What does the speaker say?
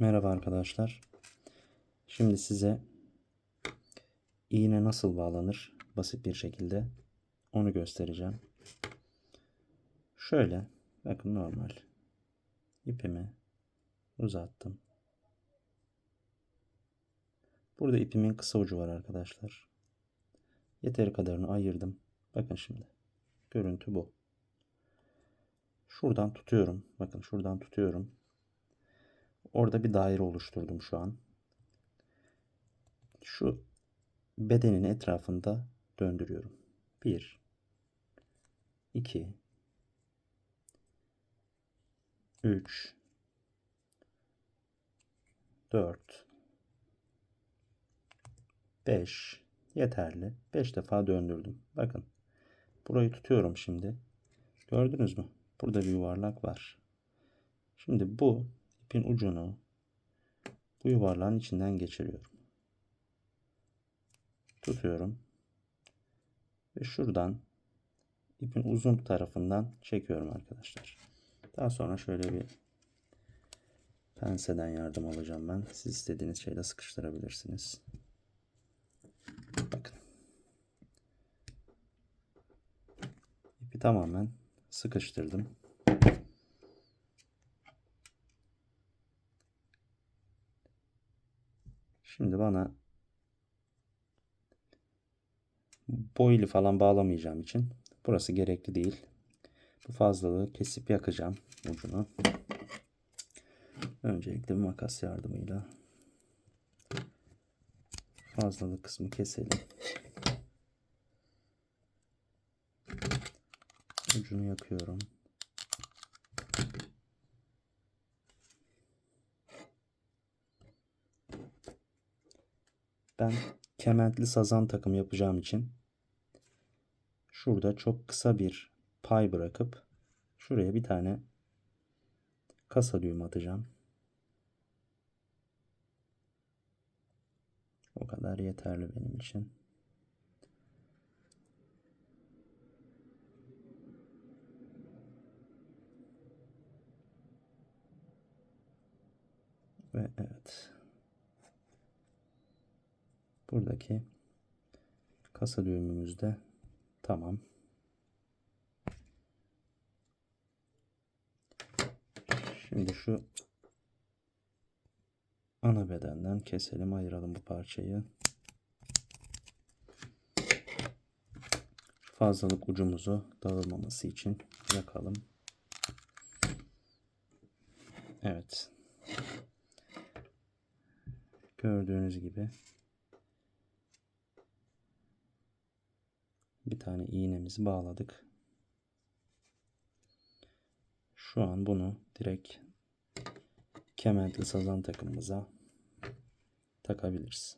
Merhaba arkadaşlar. Şimdi size iğne nasıl bağlanır basit bir şekilde onu göstereceğim. Şöyle bakın normal ipimi uzattım. Burada ipimin kısa ucu var arkadaşlar. Yeteri kadarını ayırdım. Bakın şimdi. Görüntü bu. Şuradan tutuyorum. Bakın şuradan tutuyorum. Orada bir daire oluşturdum şu an. Şu bedenin etrafında döndürüyorum. 1 2 3 4 5 yeterli. 5 defa döndürdüm. Bakın. Burayı tutuyorum şimdi. Gördünüz mü? Burada bir yuvarlak var. Şimdi bu ipin ucunu bu yuvarlağın içinden geçiriyorum. Tutuyorum. Ve şuradan ipin uzun tarafından çekiyorum arkadaşlar. Daha sonra şöyle bir penseden yardım alacağım ben. Siz istediğiniz şeyle sıkıştırabilirsiniz. Bakın. İpi tamamen sıkıştırdım. Şimdi bana boylu falan bağlamayacağım için burası gerekli değil. Bu fazlalığı kesip yakacağım ucunu. Öncelikle bir makas yardımıyla fazlalık kısmı keselim. Ucunu yakıyorum. Ben kementli sazan takım yapacağım için şurada çok kısa bir pay bırakıp şuraya bir tane kasa düğüm atacağım. O kadar yeterli benim için. Ve evet. Buradaki kasa düğümümüz de tamam. Şimdi şu ana bedenden keselim, ayıralım bu parçayı. Fazlalık ucumuzu dağılmaması için yakalım. Evet. Gördüğünüz gibi bir tane iğnemizi bağladık. Şu an bunu direkt kementli sazan takımımıza takabiliriz.